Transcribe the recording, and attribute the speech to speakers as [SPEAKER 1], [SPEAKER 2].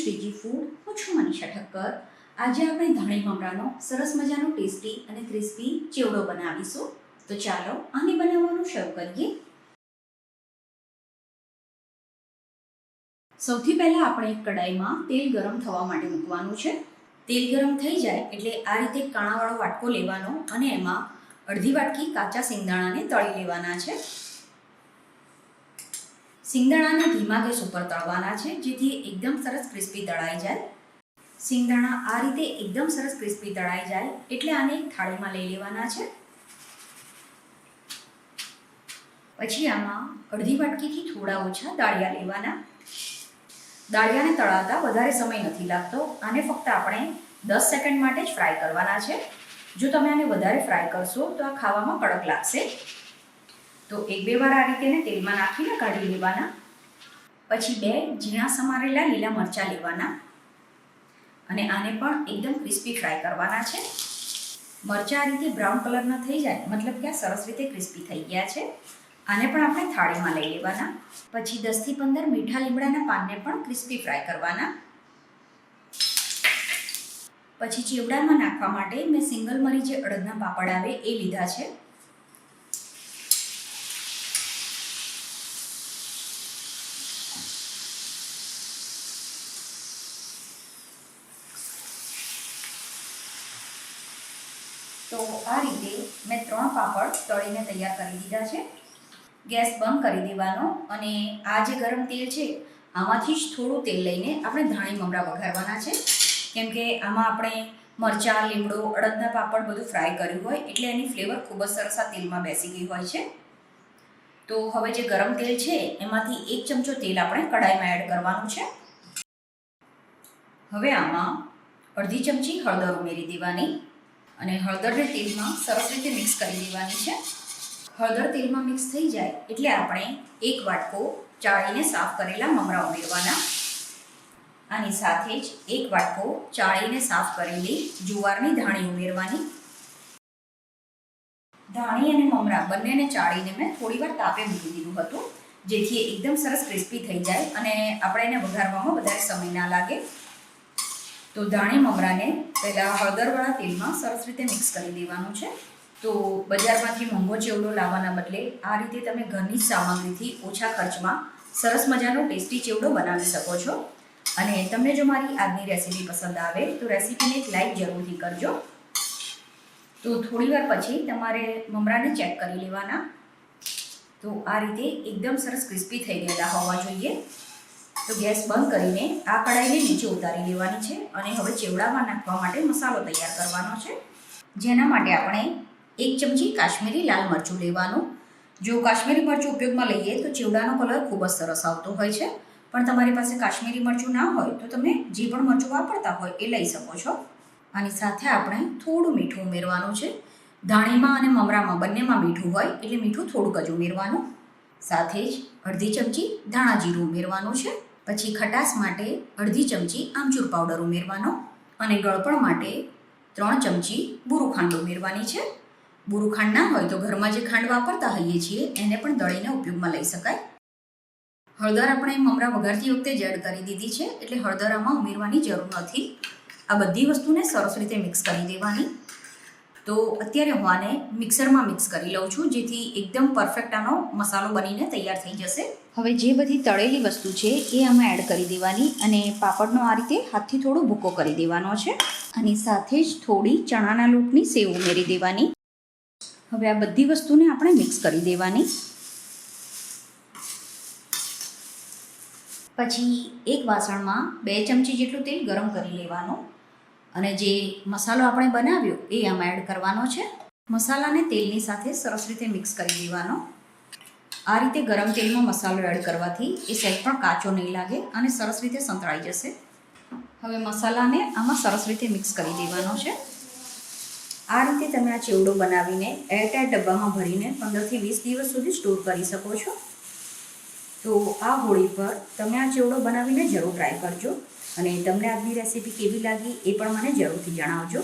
[SPEAKER 1] Shriji food હું છું મનીષા ઠક્કર આજે આપણે ધાણી મમરાનો સરસ મજાનો ટેસ્ટી અને ક્રિસ્પી ચેવડો બનાવીશું. તો ચાલો આને બનાવવાનું શરૂ કરીએ. સૌથી પહેલાં આપણે એક કડાઈમાં તેલ ગરમ થવા માટે મૂકવાનું છે. તેલ ગરમ થઈ જાય એટલે આ રીતે કાણાવાળો વાટકો લેવાનો અને એમાં અડધી વાટકી કાચા સિંગદાણાને તળી લેવાના છે. સિંગદાણાને ધીમા ગેસ ઉપર તળવાના છે, જેથી એકદમ સરસ ક્રિસ્પી તળાઈ જાય. સિંગદાણા આ રીતે એકદમ સરસ ક્રિસ્પી તળાઈ જાય, એટલે આને થાળીમાં લઈ લેવાના છે. પછી આમાં અડધી વાટકીથી થોડા ઓછા દાળિયા લેવાના. દાળિયાને તળાતા વધારે સમય નથી લાગતો, આને ફક્ત આપણે દસ સેકન્ડ માટે જ ફ્રાય કરવાના છે. જો તમે આને વધારે ફ્રાય કરશો તો આ ખાવામાં કડક લાગશે. તો એક બે વાર આ રીતે તેલમાં નાખીને કાઢી લેવાના. પછી બે ઝીણા સમારેલા લીલા મરચાં લેવાના. અને આને પણ એકદમ ક્રિસ્પી ફ્રાય કરવાના છે. મરચાં આ રીતે બ્રાઉન કલરના થઈ જાય, મતલબ કે આ સરસ રીતે ક્રિસ્પી થઈ ગયા છે. આને પણ આપણે થાળીમાં લઈ લેવાના. પછી દસથી પંદર મીઠા લીમડાના પાનને પણ ક્રિસ્પી ફ્રાય કરવાના. પછી ચેવડામાં નાખવા માટે મેં સિંગલ મરી જે અડદના પાપડ આવે એ લીધા છે. તો આ રીતે મેં ત્રણ પાપડ તળીને તૈયાર કરી દીધા છે. ગેસ બંધ કરી દેવાનો અને આ જે ગરમ તેલ છે, આમાંથી જ થોડું તેલ લઈને આપણે ધાણી મમરા વઘારવાના છે. કેમ કે આમાં આપણે મરચાં, લીમડો, અડદના પાપડ બધું ફ્રાય કર્યું હોય એટલે એની ફ્લેવર ખૂબ જ સરસ આ તેલમાં બેસી ગઈ હોય છે. તો હવે જે ગરમ તેલ છે, એમાંથી એક ચમચો તેલ આપણે કઢાઈમાં એડ કરવાનું છે. હવે આમાં અડધી ચમચી હળદર ઉમેરી દેવાની. અને હળદરને તેલમાં સરસ રીતે મિક્સ કરી દેવાની છે. હળદર તેલમાં મિક્સ થઈ જાય એટલે આપણે એક વાટકો ચાળીને સાફ કરેલા મમરા ઉમેરવાના. આની સાથે જ એક વાટકો ચાળીને સાફ કરેલી જુવારની ધાણી ઉમેરવાની. ધાણી અને મમરા બંનેને ચાળીને મેં થોડીવાર તાપે મૂકી દીધું હતું, જેથી એકદમ સરસ ક્રિસ્પી થઈ જાય અને આપણે એને વઘારવામાં વધારે સમય ના લાગે. તો ધાણી મમરાને પહેલાં હળદરવાળા તેલમાં સરસ રીતે મિક્સ કરી દેવાનું છે. તો બજારમાંથી મોંઘો ચેવડો લાવવાના બદલે આ રીતે તમે ઘરની સામગ્રીથી ઓછા ખર્ચમાં સરસ મજાનો ટેસ્ટી ચેવડો બનાવી શકો છો. અને તમને જો મારી આજની રેસીપી પસંદ આવે તો રેસીપીને એક લાઈક જરૂરથી કરજો. તો થોડીવાર પછી તમારે મમરાને ચેક કરી લેવાના. તો આ રીતે એકદમ સરસ ક્રિસ્પી થઈ ગયેલા હોવા જોઈએ. તો ગેસ બંધ કરીને આ કઢાઈને નીચે ઉતારી લેવાની છે અને હવે ચેવડામાં નાખવા માટે મસાલો તૈયાર કરવાનો છે. જેના માટે આપણે એક ચમચી કાશ્મીરી લાલ મરચું લેવાનું. જો કાશ્મીરી મરચું ઉપયોગમાં લઈએ તો ચેવડાનો કલર ખૂબ જ સરસ આવતો હોય છે. પણ તમારી પાસે કાશ્મીરી મરચું ના હોય તો તમે જે પણ મરચું વાપરતા હોય એ લઈ શકો છો. આની સાથે આપણે થોડું મીઠું ઉમેરવાનું છે. ધાણીમાં અને મમરામાં બંનેમાં મીઠું હોય એટલે મીઠું થોડુંક જ ઉમેરવાનું. સાથે જ અડધી ચમચી ધાણા જીરું ઉમેરવાનું છે. પછી ખટાશ માટે અડધી ચમચી આમચૂર પાવડર ઉમેરવાનો અને ગળપણ માટે ત્રણ ચમચી બુરુ ખાંડ ઉમેરવાની છે. બુરુ ખાંડ ના હોય તો ઘરમાં જે ખાંડ વાપરતા હોઈએ છીએ, એને પણ દળીને ઉપયોગમાં લઈ શકાય. હળદર આપણે મમરા વઘારતી વખતે જ કરી દીધી છે, એટલે હળદર આમાં ઉમેરવાની જરૂર નથી. આ બધી વસ્તુને સરસ રીતે મિક્સ કરી દેવાની. તો અત્યારે હું આને મિક્સરમાં મિક્સ કરી લઉં છું, જેથી એકદમ પરફેક્ટ આનો મસાલો બનીને તૈયાર થઈ જશે. હવે જે બધી તળેલી વસ્તુ છે એ આમાં એડ કરી દેવાની અને પાપડનો આ રીતે હાથથી થોડો ભૂકો કરી દેવાનો છે અને સાથે જ થોડી ચણાના લોટની સેવ ઉમેરી દેવાની. હવે આ બધી વસ્તુને આપણે મિક્સ કરી દેવાની. પછી એક વાસણમાં બે ચમચી જેટલું તેલ ગરમ કરી લેવાનું. અને જે મસાલો આપણે બનાવ્યો એ આમાં એડ કરવાનો છે. મસાલાને તેલની સાથે સરસ રીતે મિક્સ કરી દેવાનો આ રીતે ગરમ તેલમાં મસાલો એડ કરવાથી એ સેટ પણ કાચો નહીં લાગે અને સરસ રીતે સંતળાઈ જશે. હવે મસાલાને આમાં સરસ રીતે મિક્સ કરી દેવાનો છે. આ રીતે તમે આ ચેવડો બનાવીને એરટાઈટ ડબ્બામાં ભરીને પંદરથી વીસ દિવસ સુધી સ્ટોર કરી શકો છો. તો આ હોળી પર તમે આ ચેવડો બનાવીને જરૂર ટ્રાય કરજો. અને તમને આજની રેસીપી કેવી લાગી એ પણ મને જરૂરથી જણાવજો.